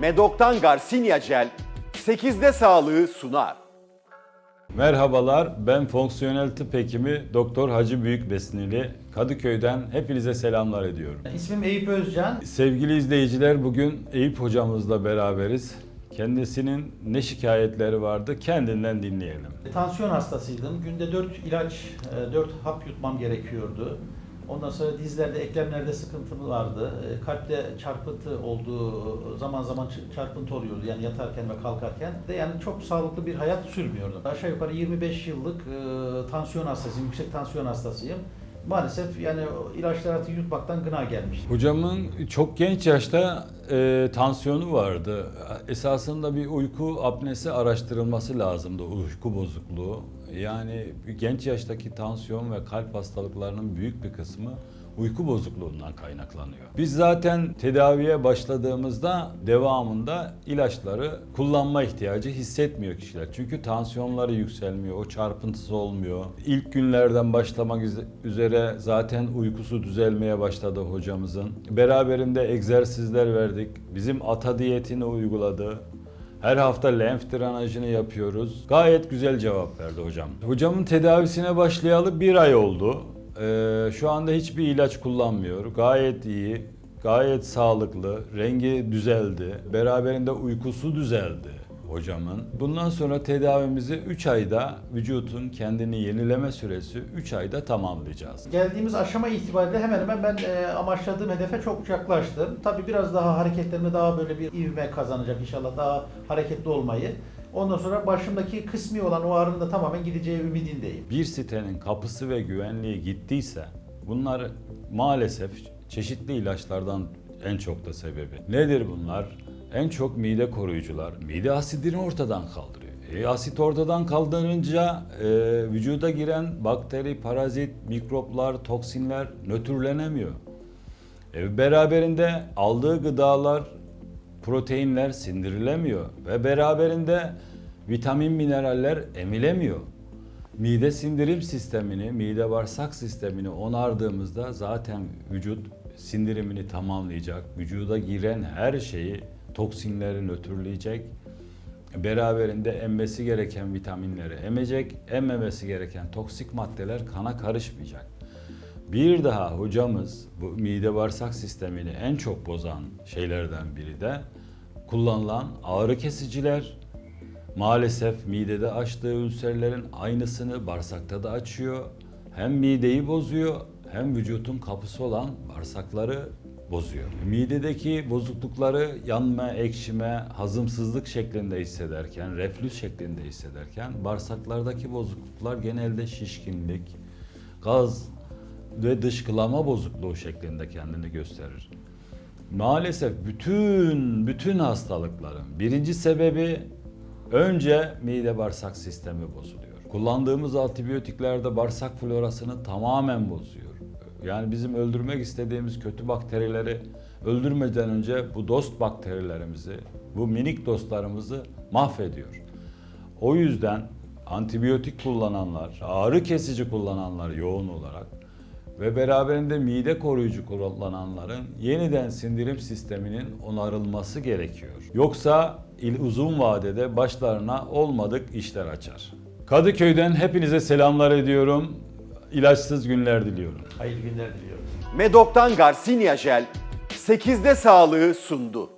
Medok'tan Garcinia Gel 8'de sağlığı sunar. Merhabalar, ben fonksiyonel tıp hekimi Doktor Hacı Büyükbesnili Kadıköy'den hepinize selamlar ediyorum. İsmim Eyüp Özcan. Sevgili izleyiciler, bugün Eyüp hocamızla beraberiz. Kendisinin ne şikayetleri vardı kendinden dinleyelim. Tansiyon hastasıydım. Günde 4 ilaç, 4 hap yutmam gerekiyordu. Ondan sonra dizlerde, eklemlerde sıkıntı vardı. E, Kalpte çarpıntı olduğu zaman zaman çarpıntı oluyordu yani yatarken ve kalkarken. De yani çok sağlıklı bir hayat sürmüyordum. Aşağı yukarı 25 yıllık e, tansiyon hastasıyım, yüksek tansiyon hastasıyım. Maalesef yani o ilaçları yutmaktan gına gelmişti. Hocamın çok genç yaşta e, tansiyonu vardı. Esasında bir uyku apnesi araştırılması lazımdı, uyku bozukluğu. Yani genç yaştaki tansiyon ve kalp hastalıklarının büyük bir kısmı uyku bozukluğundan kaynaklanıyor. Biz zaten tedaviye başladığımızda devamında ilaçları kullanma ihtiyacı hissetmiyor kişiler. Çünkü tansiyonları yükselmiyor, o çarpıntısı olmuyor. İlk günlerden başlamak üze- üzere zaten uykusu düzelmeye başladı hocamızın. Beraberinde egzersizler verdik. Bizim ata diyetini uyguladı. Her hafta lenf drenajını yapıyoruz. Gayet güzel cevap verdi hocam. Hocamın tedavisine başlayalı bir ay oldu. Ee, şu anda hiçbir ilaç kullanmıyor. Gayet iyi, gayet sağlıklı, rengi düzeldi. Beraberinde uykusu düzeldi hocamın. Bundan sonra tedavimizi 3 ayda vücutun kendini yenileme süresi 3 ayda tamamlayacağız. Geldiğimiz aşama itibariyle hemen hemen ben e, amaçladığım hedefe çok yaklaştım. Tabii biraz daha hareketlerime daha böyle bir ivme kazanacak inşallah daha hareketli olmayı. Ondan sonra başımdaki kısmi olan o ağrının da tamamen gideceği ümidindeyim. bir sitenin kapısı ve güvenliği gittiyse bunlar maalesef çeşitli ilaçlardan en çok da sebebi. Nedir bunlar? En çok mide koruyucular. Mide asidini ortadan kaldırıyor. E, asit ortadan kaldırınca e, vücuda giren bakteri, parazit, mikroplar, toksinler nötrlenemiyor. E, beraberinde aldığı gıdalar, proteinler sindirilemiyor ve beraberinde vitamin, mineraller emilemiyor. Mide sindirim sistemini, mide bağırsak sistemini onardığımızda zaten vücut sindirimini tamamlayacak. Vücuda giren her şeyi, toksinleri nötrleyecek. Beraberinde emmesi gereken vitaminleri emecek, emmemesi gereken toksik maddeler kana karışmayacak. Bir daha hocamız bu mide bağırsak sistemini en çok bozan şeylerden biri de kullanılan ağrı kesiciler. Maalesef midede açtığı ülserlerin aynısını bağırsakta da açıyor. Hem mideyi bozuyor hem vücutun kapısı olan bağırsakları bozuyor. Midedeki bozuklukları yanma, ekşime, hazımsızlık şeklinde hissederken, reflüs şeklinde hissederken bağırsaklardaki bozukluklar genelde şişkinlik, gaz ve dışkılama bozukluğu şeklinde kendini gösterir. Maalesef bütün bütün hastalıkların birinci sebebi önce mide bağırsak sistemi bozuluyor. Kullandığımız antibiyotiklerde bağırsak florasını tamamen bozuyor. Yani bizim öldürmek istediğimiz kötü bakterileri öldürmeden önce bu dost bakterilerimizi, bu minik dostlarımızı mahvediyor. O yüzden antibiyotik kullananlar, ağrı kesici kullananlar yoğun olarak ve beraberinde mide koruyucu kullananların yeniden sindirim sisteminin onarılması gerekiyor. Yoksa uzun vadede başlarına olmadık işler açar. Kadıköy'den hepinize selamlar ediyorum. İlaçsız günler diliyorum. Hayırlı günler diliyorum. Medok'tan Garcinia Gel 8'de sağlığı sundu.